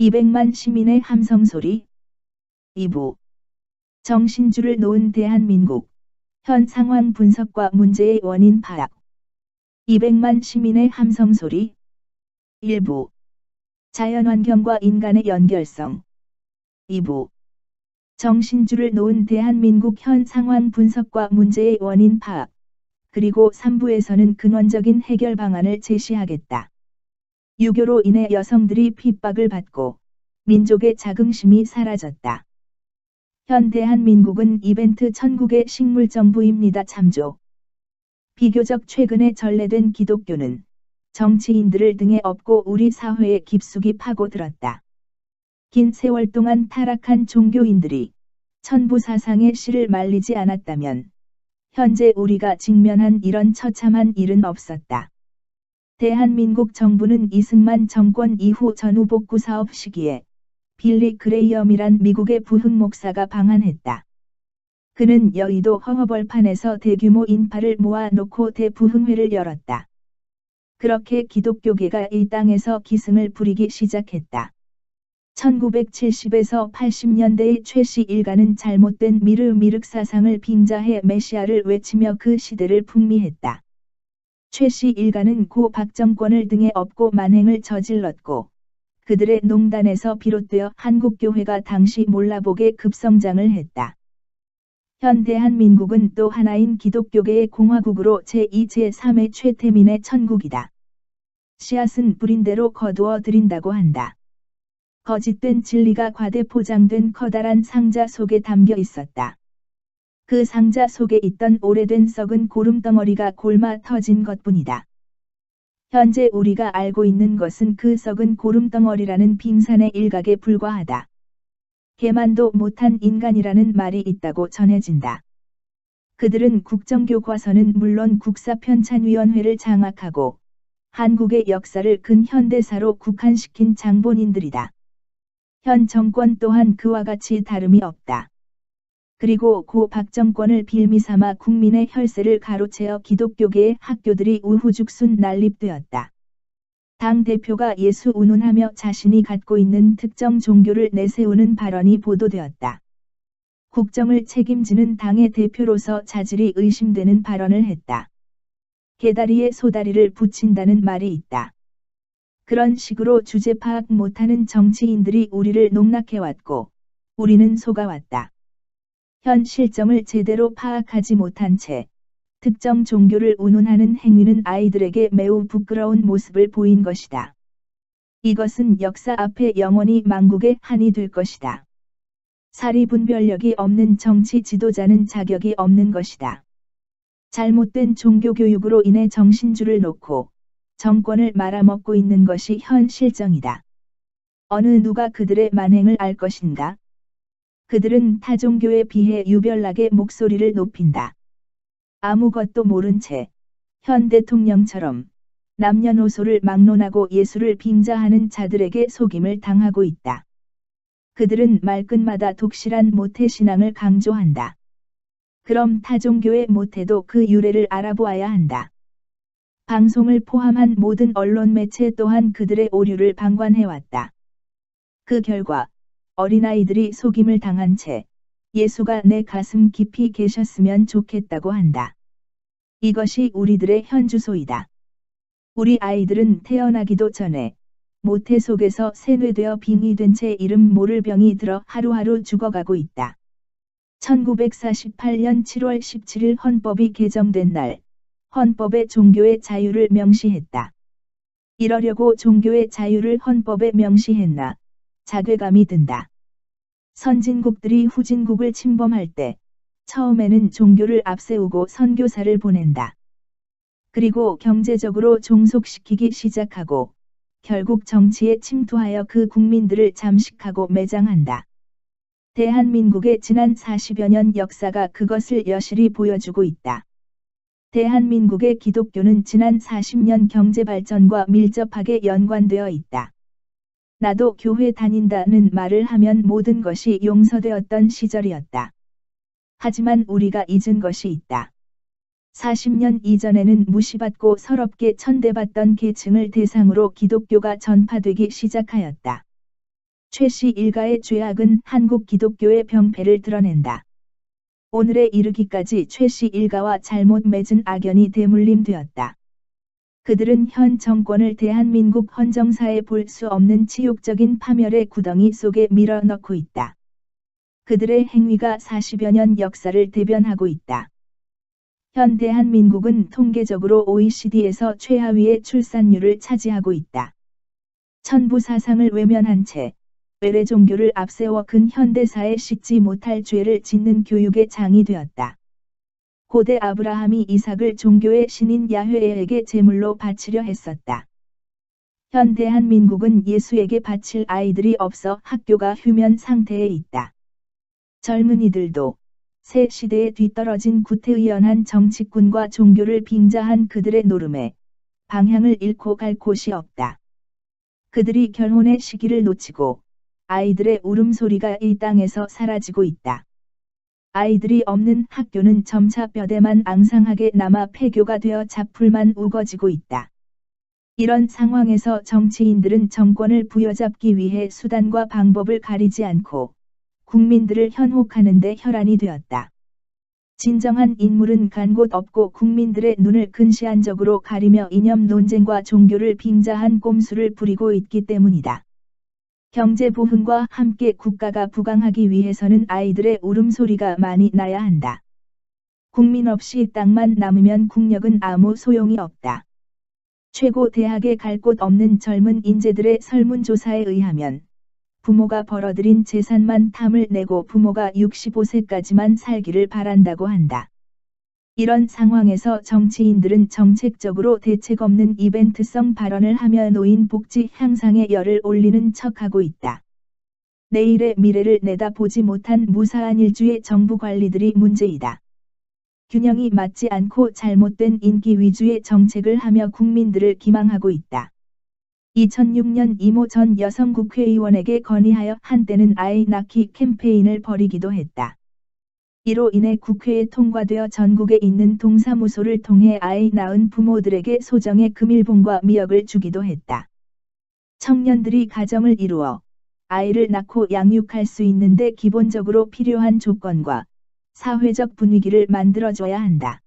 200만 시민의 함성 소리. 2부. 정신줄을 놓은 대한민국. 현 상황 분석과 문제의 원인 파악. 200만 시민의 함성 소리. 1부. 자연환경과 인간의 연결성. 2부. 정신줄을 놓은 대한민국 현 상황 분석과 문제의 원인 파악. 그리고 3부에서는 근원적인 해결 방안을 제시하겠다. 유교로 인해 여성들이 핍박을 받고 민족의 자긍심이 사라졌다. 현 대한민국은 이벤트 천국의 식물정부입니다. 참조. 비교적 최근에 전래된 기독교는 정치인들을 등에 업고 우리 사회에 깊숙이 파고들었다. 긴 세월 동안 타락한 종교인들이 천부 사상의 씨를 말리지 않았다면 현재 우리가 직면한 이런 처참한 일은 없었다. 대한민국 정부는 이승만 정권 이후 전후 복구 사업 시기에 빌리 그레이엄이란 미국의 부흥 목사가 방한했다. 그는 여의도 허허벌판에서 대규모 인파를 모아놓고 대부흥회를 열었다. 그렇게 기독교계가 이 땅에서 기승을 부리기 시작했다. 1970에서 80년대의 최씨 일가는 잘못된 미르 미륵 사상을 빙자해 메시아를 외치며 그 시대를 풍미했다. 최씨 일가는 고 박정권을 등에 업고 만행을 저질렀고 그들의 농단에서 비롯되어 한국교회가 당시 몰라보게 급성장을 했다. 현 대한민국은 또 하나인 기독교계의 공화국으로 제2, 제3의 최태민의 천국이다. 씨앗은 뿌린 대로 거두어 들인다고 한다. 거짓된 진리가 과대 포장된 커다란 상자 속에 담겨 있었다. 그 상자 속에 있던 오래된 썩은 고름덩어리가 골마 터진 것뿐이다. 현재 우리가 알고 있는 것은 그 썩은 고름덩어리라는 빙산의 일각에 불과하다. 개만도 못한 인간이라는 말이 있다고 전해진다. 그들은 국정교과서는 물론 국사편찬위원회를 장악하고 한국의 역사를 근현대사로 국한시킨 장본인들이다. 현 정권 또한 그와 같이 다름이 없다. 그리고 고 박정권을 빌미 삼아 국민의 혈세를 가로채어 기독교계의 학교들이 우후죽순 난립되었다. 당 대표가 예수 운운하며 자신이 갖고 있는 특정 종교를 내세우는 발언이 보도되었다. 국정을 책임지는 당의 대표로서 자질이 의심되는 발언을 했다. 개다리에 소다리를 붙인다는 말이 있다. 그런 식으로 주제 파악 못하는 정치인들이 우리를 농락해왔고, 우리는 속아왔다. 현 실정을 제대로 파악하지 못한 채, 특정 종교를 운운하는 행위는 아이들에게 매우 부끄러운 모습을 보인 것이다. 이것은 역사 앞에 영원히 망국의 한이 될 것이다. 사리 분별력이 없는 정치 지도자는 자격이 없는 것이다. 잘못된 종교 교육으로 인해 정신줄을 놓고 정권을 말아먹고 있는 것이 현 실정이다. 어느 누가 그들의 만행을 알 것인가? 그들은 타종교에 비해 유별나게 목소리를 높인다. 아무것도 모른 채 현 대통령처럼 남녀노소를 막론하고 예수를 빙자하는 자들에게 속임을 당하고 있다. 그들은 말끝마다 독실한 모태신앙을 강조한다. 그럼 타종교의 모태도 그 유래를 알아보아야 한다. 방송을 포함한 모든 언론 매체 또한 그들의 오류를 방관해왔다. 그 결과 어린아이들이 속임을 당한 채 예수가 내 가슴 깊이 계셨으면 좋겠다고 한다. 이것이 우리들의 현주소이다. 우리 아이들은 태어나기도 전에 모태 속에서 세뇌되어 빙의된 채 이름 모를 병이 들어 하루하루 죽어가고 있다. 1948년 7월 17일 헌법이 개정된 날 헌법에 종교의 자유를 명시했다. 이러려고 종교의 자유를 헌법에 명시했나 자괴감이 든다. 선진국들이 후진국을 침범할 때 처음에는 종교를 앞세우고 선교사를 보낸다. 그리고 경제적으로 종속시키기 시작하고 결국 정치에 침투하여 그 국민들을 잠식하고 매장한다. 대한민국의 지난 40여 년 역사가 그것을 여실히 보여주고 있다. 대한민국의 기독교는 지난 40년 경제 발전과 밀접하게 연관되어 있다. 나도 교회 다닌다는 말을 하면 모든 것이 용서되었던 시절이었다. 하지만 우리가 잊은 것이 있다. 40년 이전에는 무시받고 서럽게 천대받던 계층을 대상으로 기독교가 전파되기 시작하였다. 최씨 일가의 죄악은 한국 기독교의 병폐를 드러낸다. 오늘에 이르기까지 최씨 일가와 잘못 맺은 악연이 대물림되었다. 그들은 현 정권을 대한민국 헌정사에 볼 수 없는 치욕적인 파멸의 구덩이 속에 밀어넣고 있다. 그들의 행위가 40여 년 역사를 대변하고 있다. 현 대한민국은 통계적으로 OECD에서 최하위의 출산율을 차지하고 있다. 천부 사상을 외면한 채 외래 종교를 앞세워 근현대사에 씻지 못할 죄를 짓는 교육의 장이 되었다. 고대 아브라함이 이삭을 종교의 신인 야훼에게 제물로 바치려 했었다. 현 대 한민국은 예수에게 바칠 아이들이 없어 학교가 휴면 상태에 있다. 젊은이들도 새 시대에 뒤떨어진 구태의연한 정치꾼과 종교를 빙자한 그들의 노름에 방향을 잃고 갈 곳이 없다. 그들이 결혼의 시기를 놓치고 아이들의 울음소리가 이 땅에서 사라지고 있다. 아이들이 없는 학교는 점차 뼈대만 앙상하게 남아 폐교가 되어 잡풀만 우거지고 있다. 이런 상황에서 정치인들은 정권을 부여잡기 위해 수단과 방법을 가리지 않고 국민들을 현혹하는 데 혈안이 되었다. 진정한 인물은 간 곳 없고 국민들의 눈을 근시안적으로 가리며 이념 논쟁과 종교를 빙자한 꼼수를 부리고 있기 때문이다. 경제 부흥과 함께 국가가 부강하기 위해서는 아이들의 울음소리가 많이 나야 한다. 국민 없이 땅만 남으면 국력은 아무 소용이 없다. 최고 대학에 갈 곳 없는 젊은 인재들의 설문조사에 의하면 부모가 벌어들인 재산만 탐을 내고 부모가 65세까지만 살기를 바란다고 한다. 이런 상황에서 정치인들은 정책적으로 대책 없는 이벤트성 발언을 하며 노인 복지 향상에 열을 올리는 척하고 있다. 내일의 미래를 내다보지 못한 무사한 일주의 정부 관리들이 문제이다. 균형이 맞지 않고 잘못된 인기 위주의 정책을 하며 국민들을 기망하고 있다. 2006년 이모 전 여성 국회의원에게 건의하여 한때는 아이 낳기 캠페인을 벌이기도 했다. 이로 인해 국회에 통과되어 전국에 있는 동사무소를 통해 아이 낳은 부모들에게 소정의 금일봉과 미역을 주기도 했다. 청년들이 가정을 이루어 아이를 낳고 양육할 수 있는데 기본적으로 필요한 조건과 사회적 분위기를 만들어줘야 한다.